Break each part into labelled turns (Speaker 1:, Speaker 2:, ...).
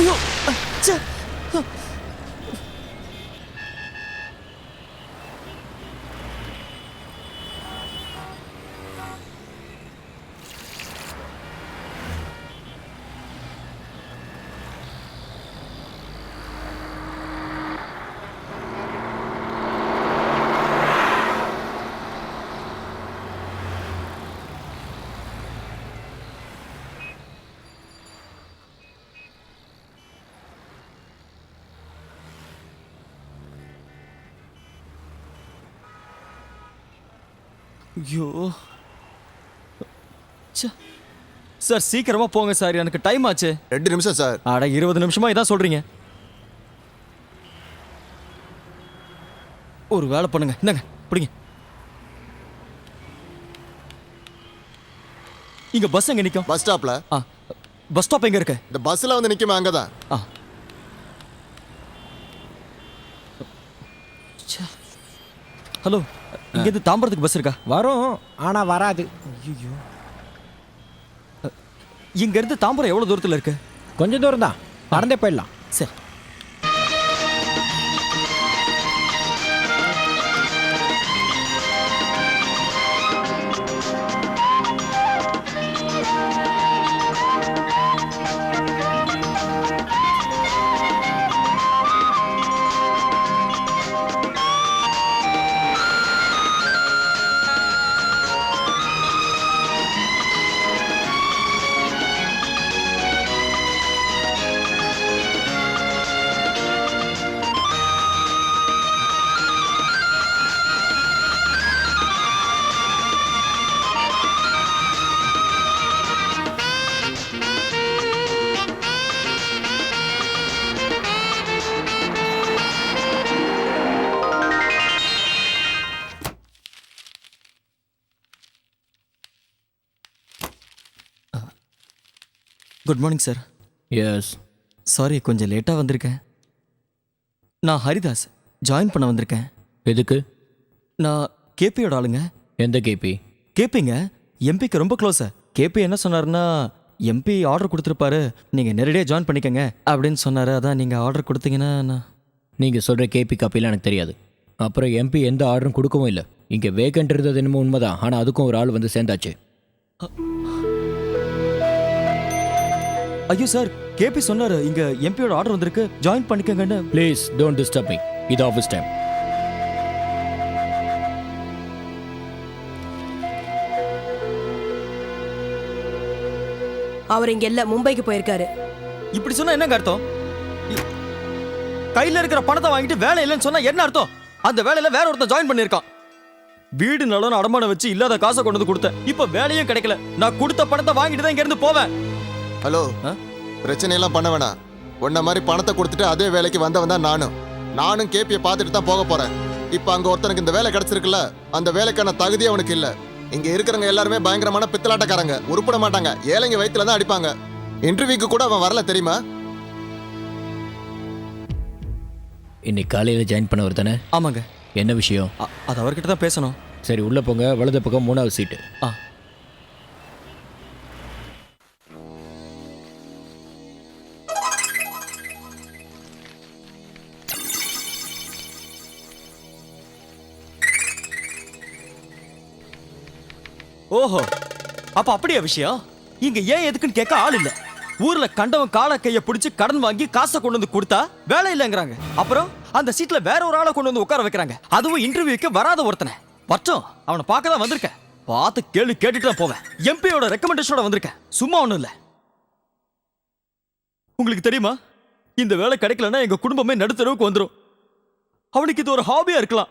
Speaker 1: ஐயோ ச்சே. ஐயோ. சார் சீக்கிரமா போங்க சார். எனக்கு டைம் ஆச்சு.
Speaker 2: ரெண்டு நிமிஷம் சார்.
Speaker 1: அட இருபது நிமிஷமா இதான் சொல்றீங்க. ஒரு வேலை பண்ணுங்க. இந்தாங்க பிடிங்க. இங்க பஸ் எங்க நிக்கும்?
Speaker 2: பஸ் ஸ்டாப்ல
Speaker 1: ஆ. பஸ் ஸ்டாப் எங்க இருக்கு?
Speaker 2: இந்த பஸ்ல வந்து நிக்குமே அங்கதான்.
Speaker 1: ஆ. ஹலோ. இங்கேருந்து தாம்பரத்துக்கு பஸ் இருக்கா?
Speaker 3: வரும் ஆனா வராது.
Speaker 1: ஐயோ இங்க இருந்து தாம்பரம் எவ்வளவு தூரத்துல இருக்கு?
Speaker 3: கொஞ்ச தூரம் தான் நடந்தே போயிடலாம்.
Speaker 1: சரி. Good morning sir
Speaker 3: yes
Speaker 1: sorry கொஞ்சம் லேட்டாக வந்திருக்கேன். நான் ஹரிதாஸ் ஜாயின் பண்ண வந்திருக்கேன்.
Speaker 3: எதுக்கு?
Speaker 1: நான் கேபியோட ஆளுங்க.
Speaker 3: எந்த கேபி?
Speaker 1: கேபிங்க எம்பிக்கு ரொம்ப க்ளோஸு கேபி என்ன சொன்னாருன்னா எம்பி ஆர்டர் கொடுத்துருப்பாரு நீங்கள் நேரடியாக ஜாயின் பண்ணிக்கங்க அப்படின்னு சொன்னார். அதான் நீங்கள் ஆர்டர் கொடுத்தீங்கன்னா நான்
Speaker 3: நீங்கள் சொல்கிற கேபி காப்பிலாம் எனக்கு தெரியாது. அப்புறம் எம்பி எந்த ஆர்டரும் கொடுக்கவும் இல்லை. இங்கே வேகண்ட் இருந்தது என்னமோ உண்மைதான். ஆனால் அதுக்கும் ஒரு ஆள் வந்து சேர்ந்தாச்சு.
Speaker 1: ஐயோ சார் கேபி சொன்னார். இங்கே எம்பியோட ஆர்டர் வந்திருக்கு. ஜாயின் பண்ணிக்கங்கன்னு.
Speaker 3: ப்ளீஸ் டோன்ட் டிஸ்டர்ப் மீ இது ஆஃபீஸ் டைம்
Speaker 4: அவர் இங்க இல்ல மும்பைக்கு போயிருக்காரு.
Speaker 1: இப்படி சொன்னா என்னங்க அர்த்தம்? கையில இருக்கிற பணத்தை வாங்கிட்டு வேலை இல்லைன்னு சொன்னா என்ன அர்த்தம்? அந்த வேலையில வேற ஒருத்தன் ஜாயின் பண்ணிருக்கான் வீடு நலன் அடமானம் வச்சு இல்லாத காசை கொண்டு வந்து கொடுத்தேன். இப்ப வேலையும் கிடைக்கல. நான் கொடுத்த பணத்தை வாங்கிட்டு தான் இங்க இருந்து போவேன்.
Speaker 2: ஹலோ.
Speaker 1: ஆ?
Speaker 2: பிரச்சனை எல்லாம் பண்ண வேணாம். உன்ன மாதிரி பணத்தை கொடுத்துட்டு அதே வேலைக்கு வந்தவன் தான் நானும். நானும் கேபியை பார்த்துட்டு தான் போக போறேன். இப்போ அங்க ஒருத்தனுக்கு இந்த வேலை கிடைச்சிருக்குல்ல அந்த வேலைக்கான தகுதி அவனுக்கு இல்ல. இங்க இருக்கிறவங்க எல்லாருமே பயங்கரமான பித்தலாட்டக்காரங்க. உருப்பிட மாட்டாங்க. ஏழைங்க வயித்துல தான் அடிப்பாங்க. இன்டர்வியூக்கு கூட அவன் வரல தெரியுமா?
Speaker 3: இன்னைக்கு காலையில் ஜாயின் பண்ணவர் தானே?
Speaker 1: ஆமாங்க.
Speaker 3: என்ன விஷயம்?
Speaker 1: அ- அது அவர்கிட்ட தான் பேசணும்.
Speaker 3: சரி உள்ளே போங்க. வலது பக்கம் மூணாவது சீட்டு
Speaker 1: ஆ. ஓஹோ அப்ப அப்படியா விஷயம்? இங்க ஏன் எதுக்குன்னு கேட்க ஆள் இல்ல. ஊர்ல கண்டவன் கால கைய பிடிச்சு கடன் வாங்கி காசை கொண்டு வந்து கொடுத்தா வேலை இல்லைங்கிறாங்க. அப்புறம் அந்த சீட்ல வேற ஒரு ஆளை கொண்டு வந்து உட்கார வைக்கிறாங்க. அதுவும் இன்டர்வியூக்கு வராத ஒருத்தனை. பட்டம் அவனை பார்க்க தான் வந்திருக்கேன். பார்த்து கேள்வி கேட்டுட்டு தான் போவேன். எம்பியோட ரெக்கமெண்டேஷனோட வந்திருக்கேன். சும்மா ஒண்ணும் இல்ல. உங்களுக்கு தெரியுமா? இந்த வேலை கிடைக்கலன்னா எங்க குடும்பமே நடுத்தரவுக்கு வந்துரும். அவனுக்கு இது ஒரு ஹாபியா இருக்கலாம்.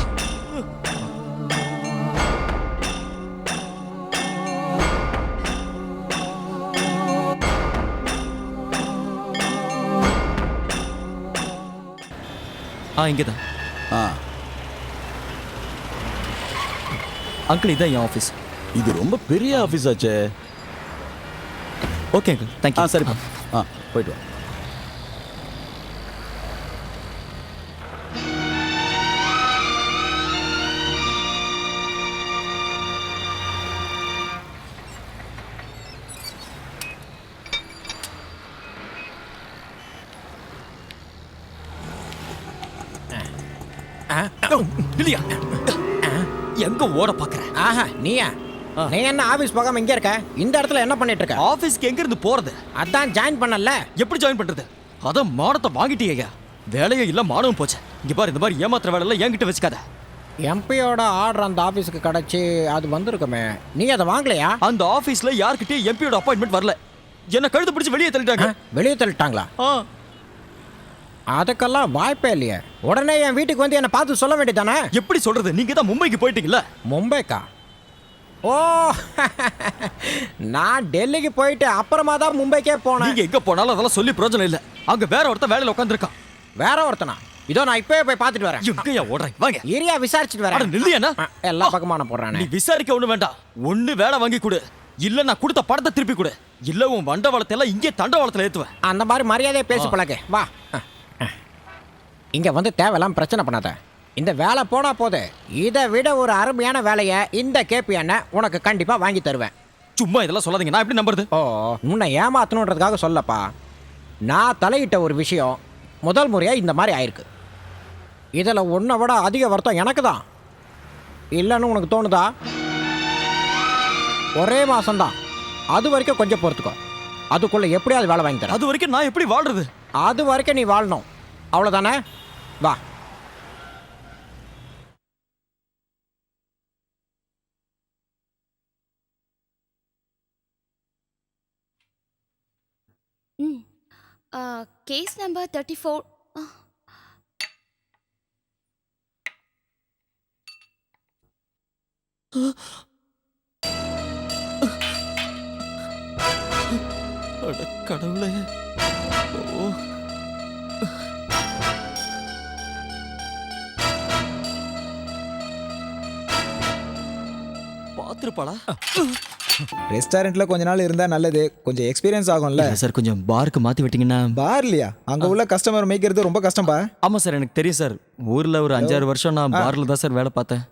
Speaker 3: ஆ. ம், வா.
Speaker 1: ஆ.
Speaker 5: ஆ
Speaker 1: அங்கிள் இதான் என் ஆஃபீஸ்
Speaker 5: இது ரொம்ப பெரிய ஆஃபீஸ் ஆச்சே.
Speaker 1: ஓகே அங்கிள்
Speaker 5: ஆ
Speaker 1: தேங்க்யூ
Speaker 5: சரிப்பா ஆ போயிட்டு வா.
Speaker 1: இல்லையா? எங்க ஓட பாக்குற?
Speaker 6: ஆஹா நீயா? நீ என்ன ஆபீஸ் போகாம இங்க இருக்க? இந்த இடத்துல என்ன பண்ணிட்டு இருக்க?
Speaker 1: ஆபீஸ்க்கு எங்க இருந்து போறது?
Speaker 6: அதான் ஜாயின் பண்ணல.
Speaker 1: எப்படி ஜாயின் பண்றது? அதான் மானத்தை வாங்கிட்டீங்க வேலையே இல்ல மானமும் போச்சு. இங்க பாரு இந்த மாதிரி ஏமாத்துற வேலை எல்லாம் என்கிட்ட வச்சுக்காத.
Speaker 6: எம்பியோட ஆர்டர் அந்த ஆபீஸ்க்கு கிடைச்சி அது வந்திருக்குமே. நீ அதை வாங்கலையா?
Speaker 1: அந்த ஆபீஸ்ல யார்கிட்டயும் எம்பியோட அப்பாயின்மெண்ட் வரல. என்ன கழுத்து பிடிச்சு வெளியே தள்ளிட்டாங்க.
Speaker 6: வெளியே தள்ளிட்டாங்களா? அதுக்கெல்லாம் வாய்ப்பே இல்லையே. உடனே என் வீட்டுக்கு வந்து என்னை பார்த்து சொல்ல வேண்டியதானே
Speaker 1: எப்படி சொல்றது? நீங்க தான் மும்பைக்கு போயிட்டீங்கல்ல?
Speaker 6: மும்பைக்கா? ஓ நான் டெல்லிக்கு போயிட்டு அப்புறமா தான் மும்பைக்கே போனேன்.
Speaker 1: நீங்க எங்க போனாலும் அதெல்லாம் சொல்லி பிரயோஜனம் இல்ல. அங்க வேற ஒருத்தன் வேலையில உட்காந்துருக்கான்
Speaker 6: வேற ஒருத்தனா? இதோ நான் இப்பவே போய் பார்த்துட்டு வரேன்.
Speaker 1: எங்கயா ஓடுறேன் வாங்க.
Speaker 6: ஏரியா விசாரிச்சுட்டு
Speaker 1: அட
Speaker 6: வரேன்
Speaker 1: நில்லையாண்ணா
Speaker 6: ஆ, எல்லா பக்கமான போடுறானே.
Speaker 1: நீ விசாரிக்க ஒண்ணு வேண்டாம். ஒண்ணு வேலை வாங்கி கொடு. இல்ல நான் கொடுத்த படத்தை திருப்பி கொடு. இல்ல உன் வண்டவாளத்தை எல்லாம் இங்கே தண்டவாளத்துல ஏத்துவேன்.
Speaker 6: அந்த மாதிரி மரியாதையை பேசி பழகு. வா. இங்க வந்து தேவையில்லாம பிரச்சனை பண்ணாத. இந்த வேலை போனா போது. இதை விட ஒரு அருமையான வேலையை இந்த கேபி அண்ணன் உனக்கு கண்டிப்பா வாங்கி தருவேன்.
Speaker 1: சும்மா இதெல்லாம் சொல்லாதீங்க. நான் எப்படி நம்புறது?
Speaker 6: ஓ உன்னை ஏமாத்தணுன்றதுக்காக சொல்லப்பா. நான் தலையிட்ட ஒரு விஷயம் முதல் முறையா இந்த மாதிரி ஆயிருக்கு. இதில் உன்னை விட அதிக வருத்தம் எனக்கு தான். இல்லைன்னு உனக்கு தோணுதா? ஒரே மாசம்தான். அது வரைக்கும் கொஞ்சம் பொறுத்துக்கோ. அதுக்குள்ள எப்படியாவது வேலை வாங்கி தரேன்.
Speaker 1: அது வரைக்கும் நான் எப்படி வாழ்றது?
Speaker 6: அது வரைக்கும் நீ வாழணும். அவ்வளோதானே வா.
Speaker 7: ம். கேஸ் நம்பர் தேர்ட்டி ஃபோர்
Speaker 1: அட கடவுளே. ஓ. பாத்துருப்பாளா
Speaker 8: ரெஸ்டாரண்ட்ல கொஞ்ச நாள் இருந்தா நல்லது. கொஞ்சம் எக்ஸ்பீரியன்ஸ் ஆகும்ல.
Speaker 1: சார் கொஞ்சம் பாருக்கு மாத்தி விட்டீங்கன்னா
Speaker 8: பார்லியா அங்க உள்ள கஸ்டமர் மேய்க்கிறது ரொம்ப கஷ்டம்பா?
Speaker 1: ஆமா சார் எனக்கு தெரியும் சார். ஊர்ல ஒரு அஞ்சாறு வருஷம் நான் பார்ல தான் சார் வேலை பார்த்தேன்.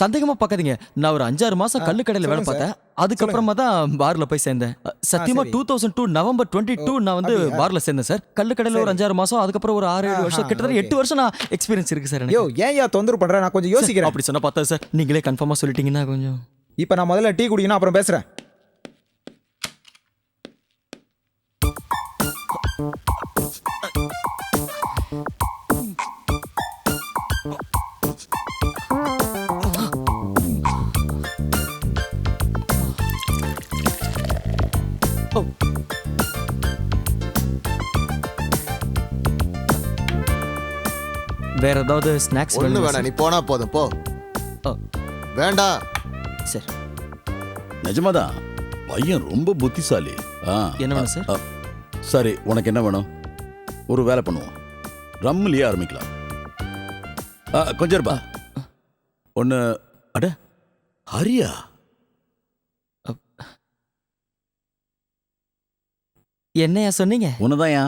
Speaker 1: சந்தேகமா பார்க்காதீங்க. நான் ஒரு அஞ்சாறு மாசம் கல்லு கடையில வேலை பார்த்தேன். அதுக்கப்புறமா தான் பார்ல போய் சேர்ந்தேன். சத்தியமா. Two thousand two November twenty two நான் வந்து? பார்ல சேர்ந்தேன் சார். கல்லு கடையில ஒரு. அஞ்சாறு மாசம் அதுக்கப்புறம் ஒரு ஆறு ஏழு வருஷம் கிட்டத்தட்ட. எட்டு வருஷம் நான் எக்ஸ்பீரியன்ஸ் இருக்கு சார்
Speaker 8: யோ
Speaker 1: எனக்கு
Speaker 8: ஏன் யா தொந்தரவு பண்ற? நான் கொஞ்சம் யோசிக்கிறேன்.
Speaker 1: அப்படி சொன்னா பார்த்தா சார். நீங்களே கன்ஃபார்மா சொல்லிட்டீங்கன்னா கொஞ்சம்.
Speaker 8: இப்ப நான் முதல்ல டீ குடிக்கணும் அப்புறம் பேசுறேன்.
Speaker 1: வேற ஏதாவது ஸ்நாக்ஸ்
Speaker 2: ஒண்ணு வேணாம் நீ போனா போதும் போ. வேண்டாம்
Speaker 1: சார்.
Speaker 5: நிஜமாதான்? பையன் ரொம்ப புத்திசாலி. ஆ
Speaker 1: என்ன வேணும் சார்?
Speaker 5: ஆ, சரி உனக்கு என்ன வேணும்? ஒரு வேலை பண்ணுவோம். ரம்மிலேயே ஆரம்பிக்கலாம். ஆ, கொஞ்சம் இருப்பா. ஒன்று அட ஹரியா?
Speaker 1: என்னையா சொன்னீங்க?
Speaker 5: உன்னதாயா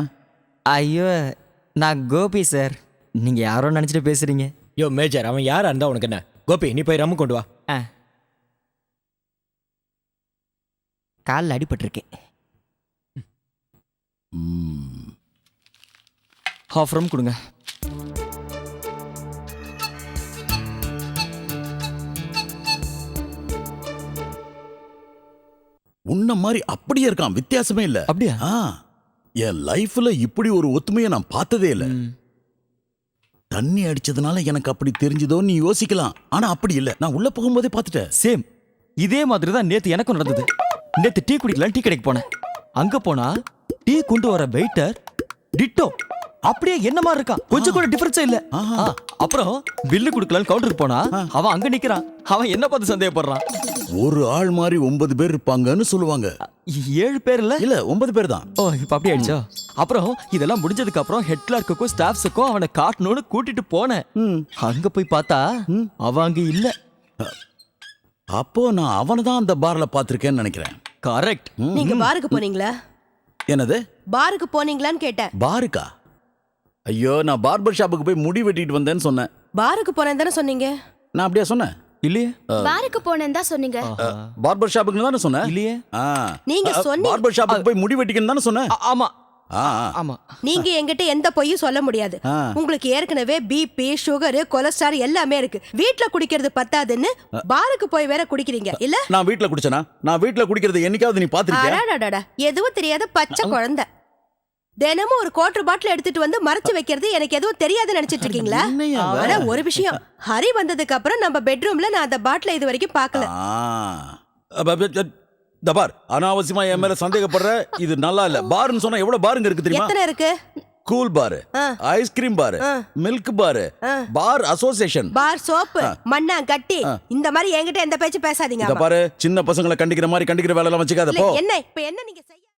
Speaker 1: ஐயோ நான் கோபி சார் நீங்க யாரோ நினைச்சிட்டு பேசுறீங்க?
Speaker 3: யோ மேஜர் அவன் யாரா இருந்தா உனக்கு என்ன? கோபி நீ போய் ரம்மு கொண்டு வா.
Speaker 1: ஆ. காலில் அடிபட்டிருக்கேன்.
Speaker 5: ம்,
Speaker 1: ஹாஃப் ரம் கொடுங்க.
Speaker 5: உன்ன மாதிரி அப்படியே இருக்கான். வித்தியாசமே இல்ல.
Speaker 1: அப்படியா?
Speaker 5: ஆ. என் லைஃப்ல இப்படி ஒரு ஒத்துமையை நான் பார்த்ததே இல்ல.
Speaker 1: ம்.
Speaker 5: தண்ணி அடிச்சதுனால எனக்கு அப்படி தெரிஞ்சதோ நீ யோசிக்கலாம். ஆனா அப்படி இல்ல. நான் உள்ள போகும்போதே பார்த்துட்டேன்.
Speaker 1: சேம். இதே மாதிரி தான் நேத்து எனக்கும் நடந்தது. நேத்து டீ குடிக்கலாம் டீ கடைக்கு போனேன். அங்க போனா டீ கொண்டு வர வெயிட்டர் டிட்டோ. அப்படியே என்ன மாதிரி இருக்கான்? கொஞ்சம் கூட டிஃபரன்ஸே இல்ல.
Speaker 5: ஆஹா.
Speaker 1: அப்புறம் பில்லு கொடுக்கலான்னு கவுண்டருக்கு போனா அவன் அங்க நிக்கிறான். அவன் என்ன பார்த்து சந்தேகப்படுறான்?
Speaker 5: ஒரு ஆள் மாதிரி ஒன்பது பேர் இருப்பாங்கன்னு சொல்லுவாங்க.
Speaker 1: ஏழு பேர் இல்ல
Speaker 5: இல்ல ஒன்பது பேர் தான்.
Speaker 1: ஓ இப்ப அப்படி ஆயிடுச்சா? அப்புறம் இதெல்லாம் முடிஞ்சதுக்கு அப்புறம் ஹெட் கிளார்க்குக்கும் ஸ்டாஃப்ஸுக்கும் அவனை காட்டணும்னு கூட்டிட்டு போனேன். அங்க போய் பார்த்தா அவன் அங்க இல்ல.
Speaker 5: அப்போ நான் அவனை தான் அந்த பார்ல பார்த்திருக்கேன்னு நினைக்கிறேன்.
Speaker 1: கரெக்ட்
Speaker 4: நீங்க பாருக்கு போனீங்களா?
Speaker 5: என்னது?
Speaker 4: பாருக்கு போனீங்களான்னு கேட்டேன்.
Speaker 5: பாருக்கா ஐயோ நான் பார்பர் ஷாப்புக்கு போய் முடி வெட்டிட்டு வந்தேன்னு சொன்னேன்.
Speaker 4: பாருக்கு போனேன் தானே சொன்னீங்க?
Speaker 5: நான் அப்படியா சொன்னேன்.
Speaker 1: இல்லையே?
Speaker 7: பாருக்கு போனேன்னு தான் சொன்னீங்க.
Speaker 5: பார்பர் ஷாப்புக்கு தானே சொன்னேன்?
Speaker 1: இல்லையே.
Speaker 4: நீங்க சொன்னீங்க.
Speaker 5: பார்பர் ஷாப்புக்கு போய் முடி வெட்டிக்கன்னு தானே சொன்னேன்?
Speaker 1: ஆமா. ஆமா.
Speaker 4: நீங்க என்கிட்ட எந்த பொய்யும் சொல்ல முடியாது. உங்களுக்கு ஏற்கனவே பிபி சுகர் கொலஸ்ட்ரால் எல்லாமே இருக்கு. வீட்ல குடிக்கிறது பத்தாதுன்னு பாருக்கு போய் வேற குடிக்கிறீங்க இல்ல?
Speaker 5: நான் வீட்ல குடிச்சனா? நான் வீட்ல குடிக்கிறது என்னைக்காவது நீ பாத்திருக்கியா
Speaker 4: எதுவும் தெரியாத பச்சை குழந்தை. தினமும் ஒரு குவார்டர் பாட்டில் எடுத்துட்டு வந்து மறைச்சு வைக்கிறது எனக்கு எதுவும் தெரியாதுன்னு நினைச்சிட்டு இருக்கீங்களா? ஆனா ஒரு விஷயம். ஹரி வந்ததுக்கு அப்புறம் நம்ம பெட்ரூம்ல நான் அந்த பாட்டில இது வரைக்கும் பார்க்கல.
Speaker 5: இந்த பார் அனாவசியமா என் மேல சந்தேகப்படுற இது நல்லா இல்ல. பார்னு சொன்னா எவ்வளவு பாருங்க இருக்கு தெரியுமா?
Speaker 4: எத்தனை இருக்கு?
Speaker 5: Cool bar. Ice cream bar. Milk bar. Bar association
Speaker 4: bar soap மண்ணா கட்டி இந்த மாதிரி என்கிட்ட எந்த பேச்சு பேசாதீங்க.
Speaker 5: பாரு சின்ன பசங்களை கண்டிக்கிற மாதிரி கண்டிக்கிற வேலை எல்லாம் வச்சுக்காத
Speaker 4: என்ன? இப்ப என்ன நீங்க